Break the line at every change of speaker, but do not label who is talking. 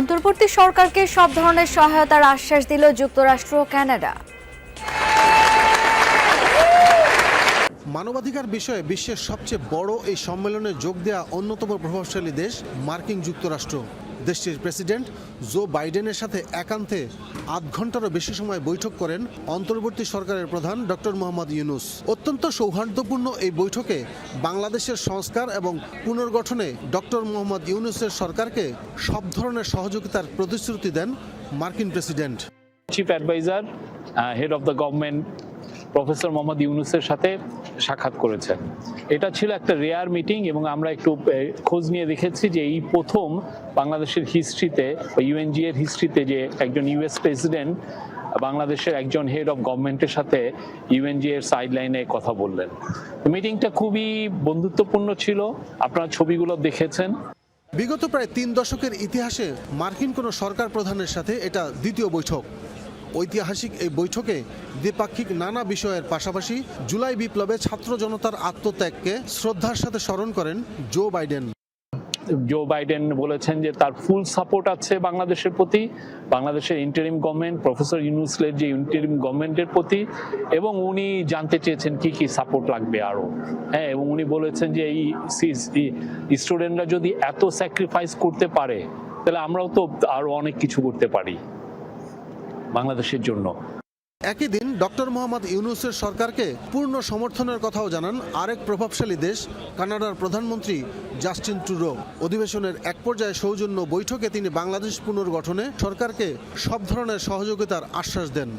অন্তর্বর্তী সরকারকে সব ধরনের সহায়তার আশ্বাস দিল যুক্তরাষ্ট্র ও কানাডা।
মানবাধিকার বিষয়ে বিশ্বের সবচেয়ে বড় এই সম্মেলনে যোগ দেওয়া অন্যতম প্রভাবশালী দেশ মার্কিন যুক্তরাষ্ট্র। দেশটির প্রেসিডেন্ট জো বাইডেনের সাথে একান্তে আধ ঘন্টারও বেশি সময় বৈঠক করেন অন্তর্বর্তী সরকারের প্রধান ডক্টর মোহাম্মদ ইউনুস। অত্যন্ত সৌহার্দ্যপূর্ণ এই বৈঠকে বাংলাদেশের সংস্কার এবং পুনর্গঠনে ডক্টর মোহাম্মদ ইউনুসের সরকারকে সব ধরনের সহযোগিতার প্রতিশ্রুতি দেন মার্কিন president.
Chief adviser head of the government professor Mohammad ইউনুসের সাথে সাক্ষাৎ করেছেন। এটা ছিল একটা রেয়ার মিটিং এবং আমরা একটু খোঁজ নিয়ে দেখেছি যে এই প্রথম বাংলাদেশের হিস্ট্রিতে ইউএনজি এর হিস্ট্রিতে যে একজন ইউএস প্রেসিডেন্ট, বাংলাদেশের একজন হেড অফ গভর্নমেন্টের সাথে ইউএনজি এর সাইড লাইনে কথা বললেন। মিটিংটা খুবই বন্ধুত্বপূর্ণ ছিল, আপনারা ছবিগুলো দেখেছেন।
বিগত প্রায় তিন দশকের ইতিহাসে মার্কিন কোনো সরকার প্রধানের সাথে এটা দ্বিতীয় বৈঠক। ঐতিহাসিক এই বৈঠকে দ্বিপাক্ষিক নানা বিষয়ের পাশাপাশি জুলাই বিপ্লবে ছাত্র জনতার আত্মত্যাগকে শ্রদ্ধার সাথে স্মরণ করেন জো বাইডেন।
জো বাইডেন বলেছেন যে তার ফুল সাপোর্ট আছে বাংলাদেশের প্রতি, বাংলাদেশের ইন্টারিম গভর্নমেন্ট, প্রফেসর ইউনুসলের যে ইন্টারিম গভর্নমেন্টের প্রতি, এবং উনি জানতে চেয়েছেন কি কি সাপোর্ট লাগবে আরও। হ্যাঁ এবং উনি বলেছেন যে এই স্টুডেন্টরা যদি এত স্যাক্রিফাইস করতে পারে, তাহলে আমরাও তো আরও অনেক কিছু করতে পারি। বাংলাদেশের জন্য।
একই দিন ডক্টর মোহাম্মদ ইউনুসের সরকারকে পূর্ণ সমর্থনের কথাও জানান আরেক প্রভাবশালী দেশ কানাডার প্রধানমন্ত্রী জাস্টিন ট্রুডো। অধিবেশনের এক পর্যায়ে সৌজন্য বৈঠকে তিনি বাংলাদেশ পুনর্গঠনে সরকারকে সব ধরনের সহযোগিতার আশ্বাস দেন।